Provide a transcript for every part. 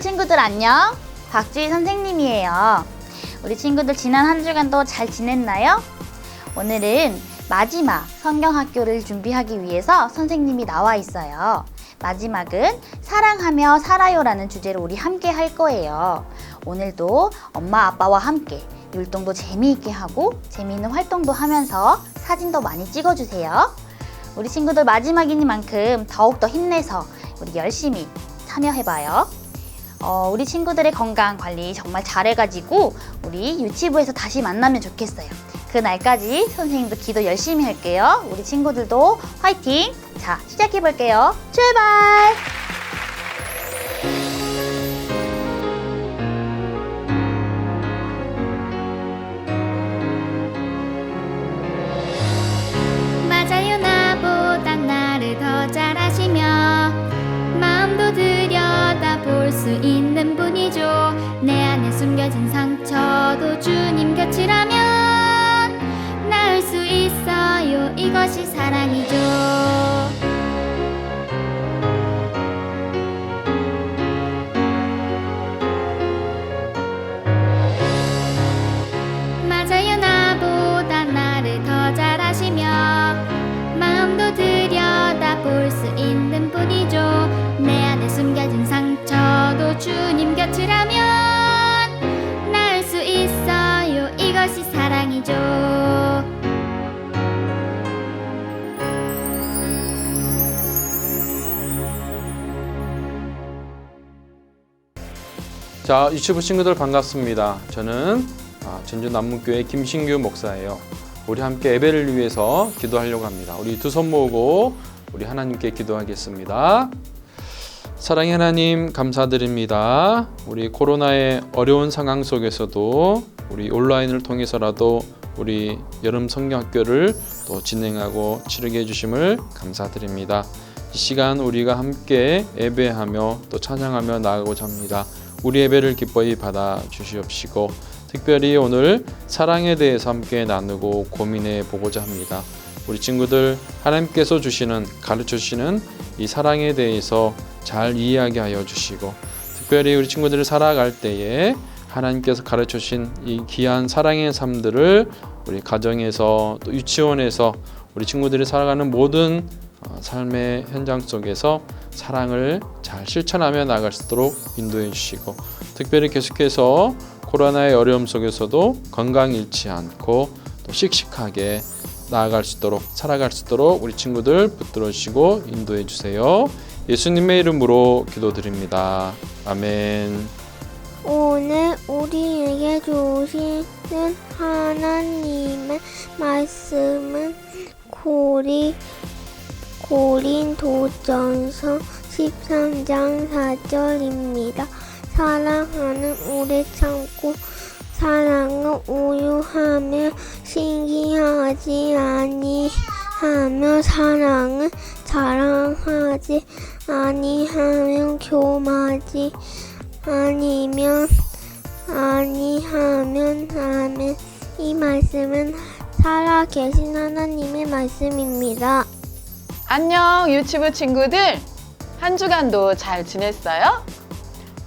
친구들 안녕. 박주희 선생님이에요. 우리 친구들 지난 한 주간도 잘 지냈나요? 오늘은 마지막 성경학교를 준비하기 위해서 선생님이 나와 있어요. 마지막은 사랑하며 살아요라는 주제로 우리 함께 할 거예요. 오늘도 엄마 아빠와 함께 율동도 재미있게 하고 재미있는 활동도 하면서 사진도 많이 찍어주세요. 우리 친구들 마지막이니만큼 더욱더 힘내서 우리 열심히 참여해봐요. 어, 우리 친구들의 건강 관리 정말 잘해가지고 우리 유치부에서 다시 만나면 좋겠어요. 그 날까지 선생님도 기도 열심히 할게요. 우리 친구들도 화이팅! 자, 시작해볼게요. 출발! 숨겨진 상처도 주님 곁이라면 나을 수 있어요. 이것이 사랑이 자, 유치부 친구들 반갑습니다. 저는 아, 전주 남문교회 김신규 목사예요. 우리 함께 예배를 위해서 기도하려고 합니다. 우리 두 손 모으고 우리 하나님께 기도하겠습니다. 사랑의 하나님 감사드립니다. 우리 코로나의 어려운 상황 속에서도 우리 온라인을 통해서라도 우리 여름 성경학교를 또 진행하고 치르게 해주심을 감사드립니다. 이 시간 우리가 함께 예배하며 또 찬양하며 나아가고자 합니다. 우리 예배를 기뻐히 받아 주시옵시고 특별히 오늘 사랑에 대해서 함께 나누고 고민해 보고자 합니다. 우리 친구들 하나님께서 주시는 가르쳐 주시는 이 사랑에 대해서 잘 이해하게 하여 주시고 특별히 우리 친구들을 살아갈 때에 하나님께서 가르쳐 주신 이 귀한 사랑의 삶들을 우리 가정에서 또 유치원에서 우리 친구들이 살아가는 모든 어, 삶의 현장 속에서 사랑을 잘 실천하며 나아갈 수 있도록 인도해 주시고 특별히 계속해서 코로나의 어려움 속에서도 건강 잃지 않고 또 씩씩하게 나아갈 수 있도록 살아갈 수 있도록 우리 친구들 붙들어 주시고 인도해 주세요. 예수님의 이름으로 기도드립니다. 아멘. 오늘 우리에게 주시는 하나님의 말씀은 고리 고린도전서 13장 4절입니다. 사랑하는 오래 참고 사랑은 우유하며 신기하지 아니하며 사랑은 자랑하지 아니하며 교마지 아니면 아니하면 아멘. 이 말씀은 살아 계신 하나님의 말씀입니다. 안녕 유치부 친구들 한 주간도 잘 지냈어요?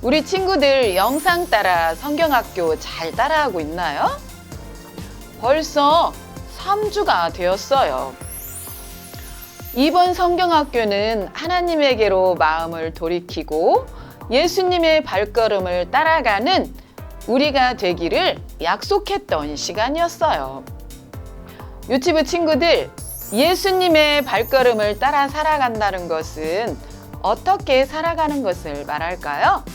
우리 친구들 영상 따라 성경학교 잘 따라하고 있나요? 벌써 3주가 되었어요. 이번 성경학교는 하나님에게로 마음을 돌이키고 예수님의 발걸음을 따라가는 우리가 되기를 약속했던 시간이었어요. 유치부 친구들, 예수님의 발걸음을 따라 살아간다는 것은 어떻게 살아가는 것을 말할까요?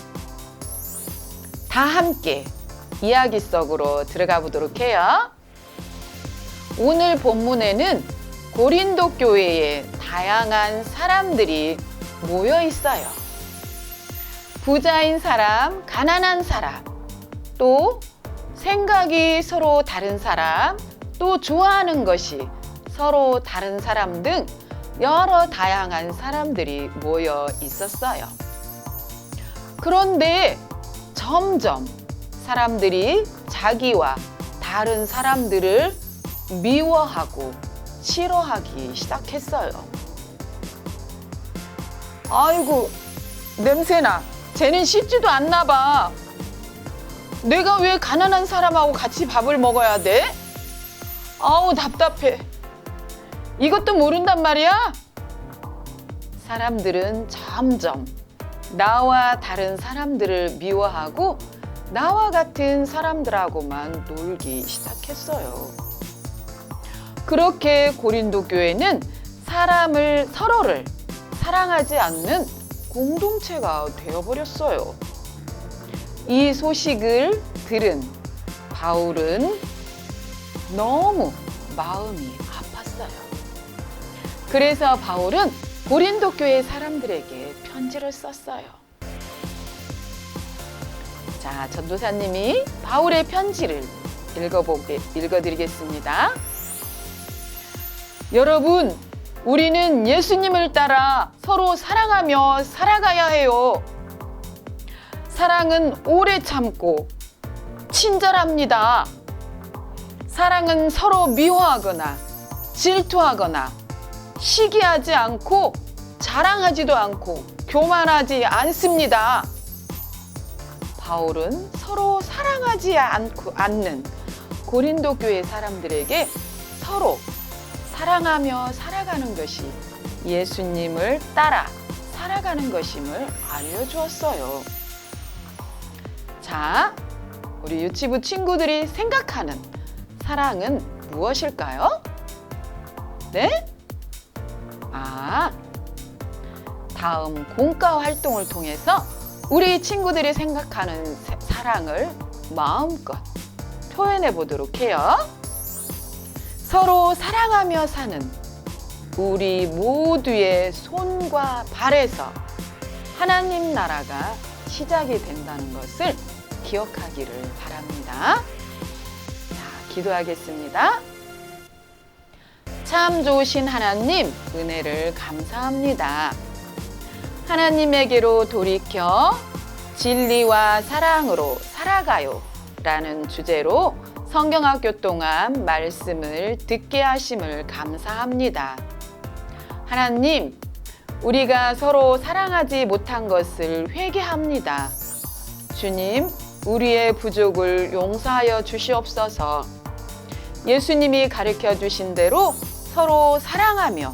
다 함께 이야기 속으로 들어가 보도록 해요. 오늘 본문에는 고린도 교회에 다양한 사람들이 모여 있어요. 부자인 사람, 가난한 사람, 또 생각이 서로 다른 사람, 또 좋아하는 것이 서로 다른 사람 등 여러 다양한 사람들이 모여 있었어요. 그런데 점점 사람들이 자기와 다른 사람들을 미워하고 싫어하기 시작했어요. 아이고, 냄새나. 쟤는 씻지도 않나 봐. 내가 왜 가난한 사람하고 같이 밥을 먹어야 돼? 아우 답답해. 이것도 모른단 말이야? 사람들은 점점 나와 다른 사람들을 미워하고 나와 같은 사람들하고만 놀기 시작했어요. 그렇게 고린도 교회는 사람을 서로를 사랑하지 않는 공동체가 되어버렸어요. 이 소식을 들은 바울은 너무 마음이 아팠어요. 그래서 바울은 고린도 교회 사람들에게 편지를 썼어요. 자, 전도사님이 바울의 편지를 읽어보게, 읽어드리겠습니다. 여러분, 우리는 예수님을 따라 서로 사랑하며 살아가야 해요. 사랑은 오래 참고 친절합니다. 사랑은 서로 미워하거나 질투하거나 시기하지 않고 자랑하지도 않고 교만하지 않습니다. 바울은 서로 사랑하지 않고 않는 고린도 교회 사람들에게 서로 사랑하며 살아가는 것이 예수님을 따라 살아가는 것임을 알려주었어요. 자, 우리 유치부 친구들이 생각하는 사랑은 무엇일까요? 네? 아, 다음 공과 활동을 통해서 우리 친구들이 생각하는 사- 사랑을 마음껏 표현해 보도록 해요. 서로 사랑하며 사는 우리 모두의 손과 발에서 하나님 나라가 시작이 된다는 것을 기억하기를 바랍니다. 자, 기도하겠습니다. 참 좋으신 하나님, 은혜를 감사합니다. 하나님에게로 돌이켜 진리와 사랑으로 살아가요. 라는 주제로 성경학교 동안 말씀을 듣게 하심을 감사합니다. 하나님, 우리가 서로 사랑하지 못한 것을 회개합니다. 주님, 우리의 부족을 용서하여 주시옵소서. 예수님이 가르쳐 주신 대로 서로 사랑하며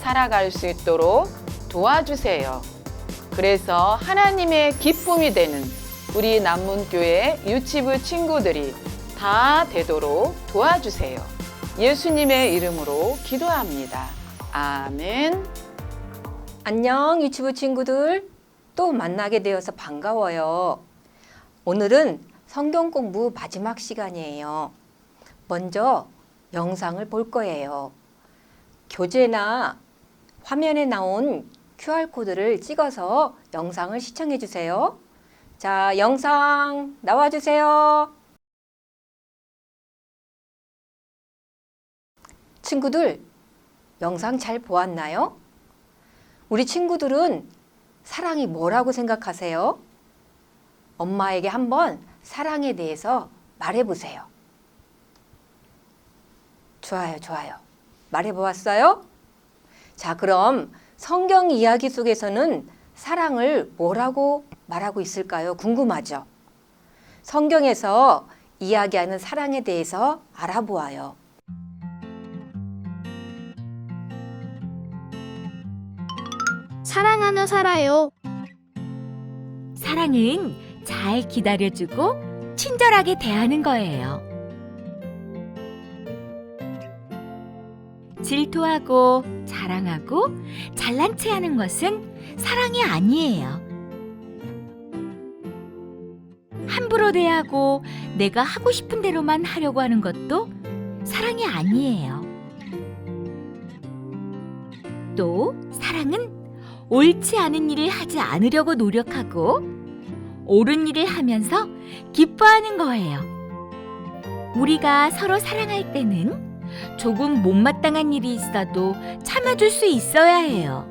살아갈 수 있도록 도와주세요. 그래서 하나님의 기쁨이 되는 우리 남문교회 유치부 친구들이 다 되도록 도와주세요. 예수님의 이름으로 기도합니다. 아멘. 안녕 유튜브 친구들 또 만나게 되어서 반가워요. 오늘은 성경 공부 마지막 시간이에요. 먼저 영상을 볼 거예요. 교재나 화면에 나온 QR코드를 찍어서 영상을 시청해 주세요. 자, 영상 나와 주세요. 친구들, 영상 잘 보았나요? 우리 친구들은 사랑이 뭐라고 생각하세요? 엄마에게 한번 사랑에 대해서 말해 보세요. 좋아요, 좋아요. 말해 보았어요? 자, 그럼 성경 이야기 속에서는 사랑을 뭐라고 말하고 있을까요? 궁금하죠? 성경에서 이야기하는 사랑에 대해서 알아보아요. 하며 살아요. 사랑은 잘 기다려주고 친절하게 대하는 거예요. 질투하고 자랑하고 잘난 체 하는 것은 사랑이 아니에요. 함부로 대하고 내가 하고 싶은 대로만 하려고 하는 것도 사랑이 아니에요. 또 사랑은 옳지 않은 일을 하지 않으려고 노력하고 옳은 일을 하면서 기뻐하는 거예요. 우리가 서로 사랑할 때는 조금 못마땅한 일이 있어도 참아줄 수 있어야 해요.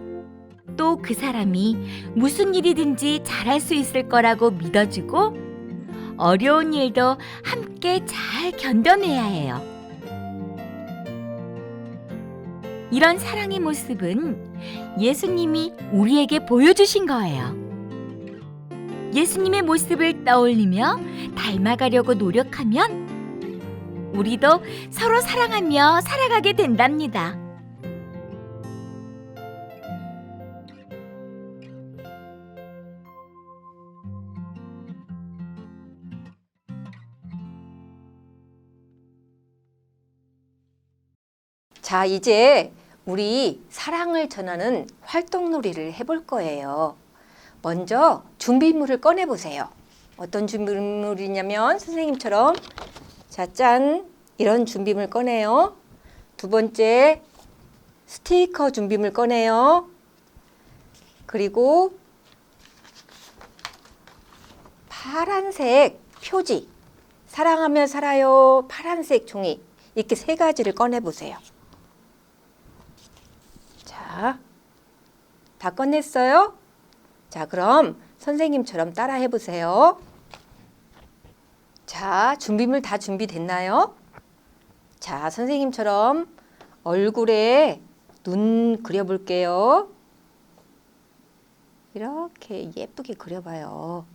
또 그 사람이 무슨 일이든지 잘할 수 있을 거라고 믿어주고 어려운 일도 함께 잘 견뎌내야 해요. 이런 사랑의 모습은 예수님이 우리에게 보여주신 거예요. 예수님의 모습을 떠올리며 닮아가려고 노력하면 우리도 서로 사랑하며 살아가게 된답니다. 자, 이제 우리 사랑을 전하는 활동놀이를 해볼 거예요. 먼저 준비물을 꺼내 보세요. 어떤 준비물이냐면 선생님처럼 자, 짠 이런 준비물 꺼내요. 두 번째 스티커 준비물 꺼내요. 그리고 파란색 표지 사랑하며 살아요 파란색 종이 이렇게 세 가지를 꺼내 보세요. 자, 다 꺼냈어요? 자, 그럼 선생님처럼 따라 해보세요. 자, 준비물 다 준비됐나요? 자, 선생님처럼 얼굴에 눈 그려볼게요. 이렇게 예쁘게 그려봐요.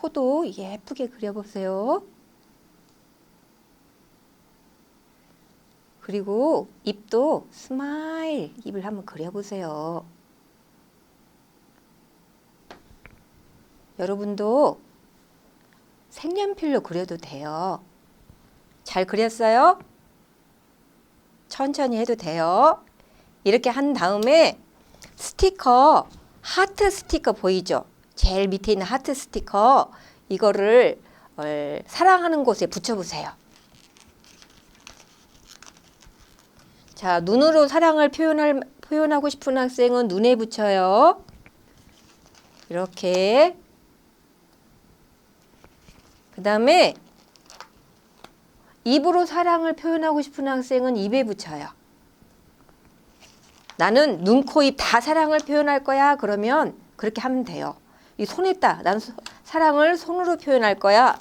코도 예쁘게 그려보세요. 그리고 입도 스마일 입을 한번 그려보세요. 여러분도 색연필로 그려도 돼요. 잘 그렸어요? 천천히 해도 돼요. 이렇게 한 다음에 스티커, 하트 스티커 보이죠? 제일 밑에 있는 하트 스티커 이거를 어, 사랑하는 곳에 붙여보세요. 자, 눈으로 사랑을 표현할, 표현하고 싶은 학생은 눈에 붙여요. 이렇게. 그 다음에 입으로 사랑을 표현하고 싶은 학생은 입에 붙여요. 나는 눈, 코, 입 다 사랑을 표현할 거야. 그러면 그렇게 하면 돼요. 이 손에다 나는 소- 사랑을 손으로 표현할 거야.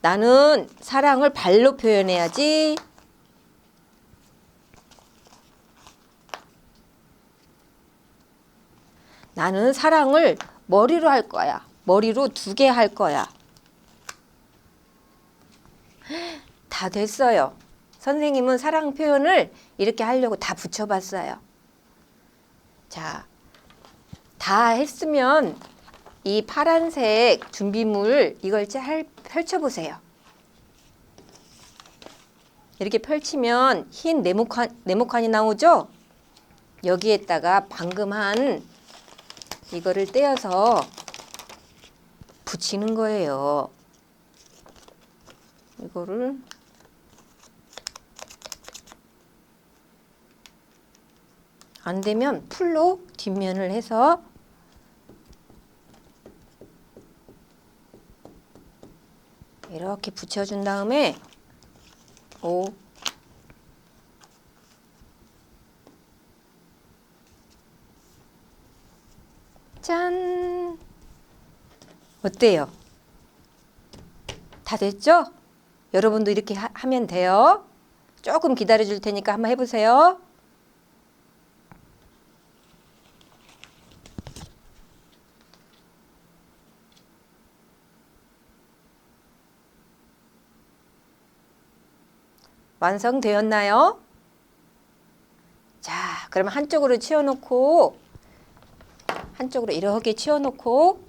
나는 사랑을 발로 표현해야지. 나는 사랑을 머리로 할 거야. 머리로 두 개 할 거야. 다 됐어요. 선생님은 사랑 표현을 이렇게 하려고 다 붙여봤어요. 자, 다 했으면 이 파란색 준비물 이걸 잘 펼쳐보세요. 이렇게 펼치면 흰 네모칸, 네모칸이 나오죠? 여기에다가 방금 한 이거를 떼어서 붙이는 거예요. 이거를 안 되면 풀로 뒷면을 해서 이렇게 붙여준 다음에 오 짠! 어때요? 다 됐죠? 여러분도 이렇게 하, 하면 돼요. 조금 기다려 줄 테니까 한번 해보세요. 완성되었나요? 자, 그러면 한쪽으로 치워놓고 한쪽으로 이렇게 치워놓고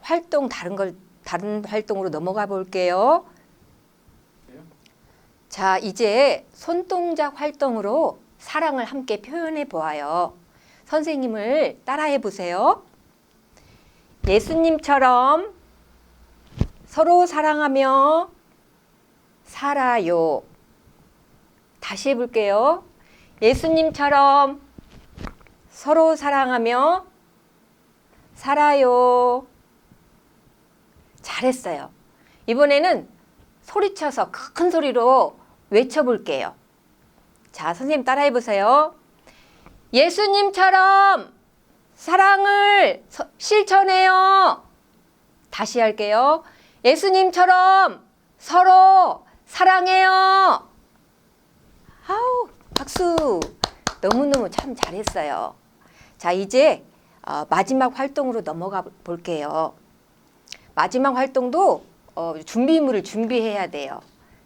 활동 다른 걸 다른 활동으로 넘어가 볼게요. 자, 이제 손동작 활동으로 사랑을 함께 표현해 보아요. 선생님을 따라해 보세요. 예수님처럼 서로 사랑하며 살아요. 다시 해볼게요. 예수님처럼 서로 사랑하며 살아요. 잘했어요. 이번에는 소리쳐서 큰 소리로 외쳐볼게요. 자, 선생님 따라해 보세요. 예수님처럼 사랑을 서- 실천해요. 다시 할게요. 예수님처럼 서로 사랑해요. 아우, 박수. 너무너무 참 잘했어요. 자, 이제 어, 마지막 활동으로 넘어가 볼게요. 마지막 활동도 어, 준비물을 준비해야 돼요.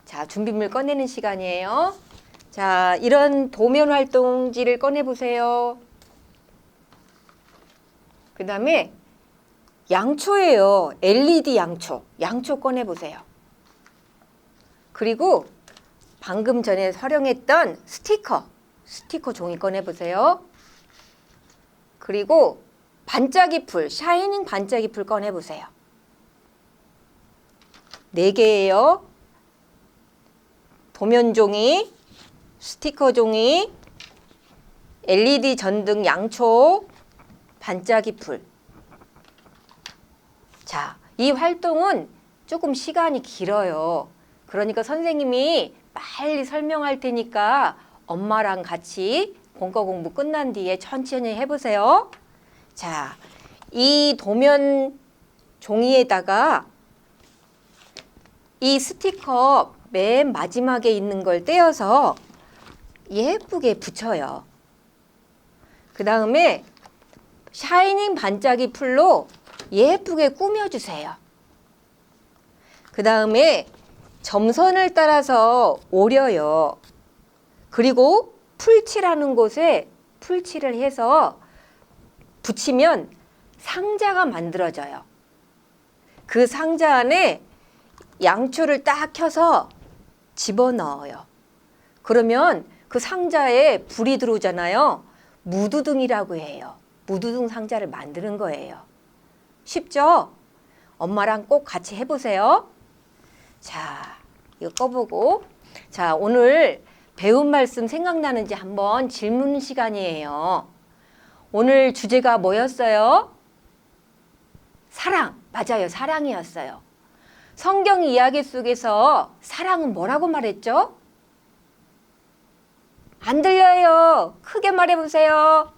자, 준비물 꺼내는 시간이에요. 자, 이런 도면 활동지를 꺼내 보세요. 그 다음에 양초예요. LED 양초. 양초 꺼내 보세요. 그리고 방금 전에 활용했던 스티커. 스티커 종이 꺼내 보세요. 그리고 반짝이 풀, 샤이닝 반짝이 풀 꺼내 보세요. 네 개예요. 도면 종이, 스티커 종이, LED 전등 양초, 반짝이 풀. 자, 이 활동은 조금 시간이 길어요. 그러니까 선생님이 빨리 설명할 테니까 엄마랑 같이 본과 공부 끝난 뒤에 천천히 해보세요. 자, 이 도면 종이에다가 이 스티커 맨 마지막에 있는 걸 떼어서 예쁘게 붙여요. 그 다음에 샤이닝 반짝이 풀로 예쁘게 꾸며주세요. 그 다음에 점선을 따라서 오려요. 그리고 풀칠하는 곳에 풀칠을 해서 붙이면 상자가 만들어져요. 그 상자 안에 양초를 딱 켜서 집어넣어요. 그러면 그 상자에 불이 들어오잖아요. 무두등이라고 해요. 무두등 상자를 만드는 거예요. 쉽죠? 엄마랑 꼭 같이 해보세요. 자, 이거 꺼보고. 자, 오늘 배운 말씀 생각나는지 한번 질문 시간이에요. 오늘 주제가 뭐였어요? 사랑. 맞아요. 사랑이었어요. 성경 이야기 속에서 사랑은 뭐라고 말했죠? 안 들려요. 크게 말해보세요.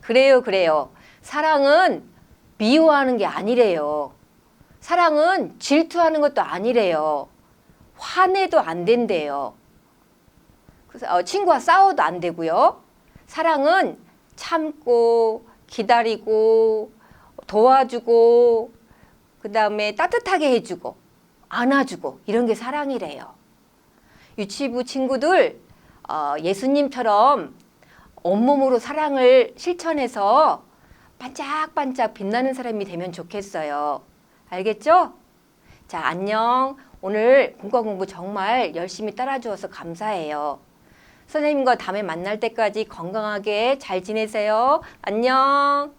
그래요, 그래요. 사랑은 미워하는 게 아니래요. 사랑은 질투하는 것도 아니래요. 화내도 안 된대요. 그래서 어, 친구와 싸워도 안 되고요. 사랑은 참고 기다리고 도와주고 그 다음에 따뜻하게 해주고 안아주고 이런 게 사랑이래요. 유치부 친구들 어, 예수님처럼 온몸으로 사랑을 실천해서 반짝반짝 빛나는 사람이 되면 좋겠어요. 알겠죠? 자, 안녕. 오늘 공과 공부 정말 열심히 따라주어서 감사해요. 선생님과 다음에 만날 때까지 건강하게 잘 지내세요. 안녕.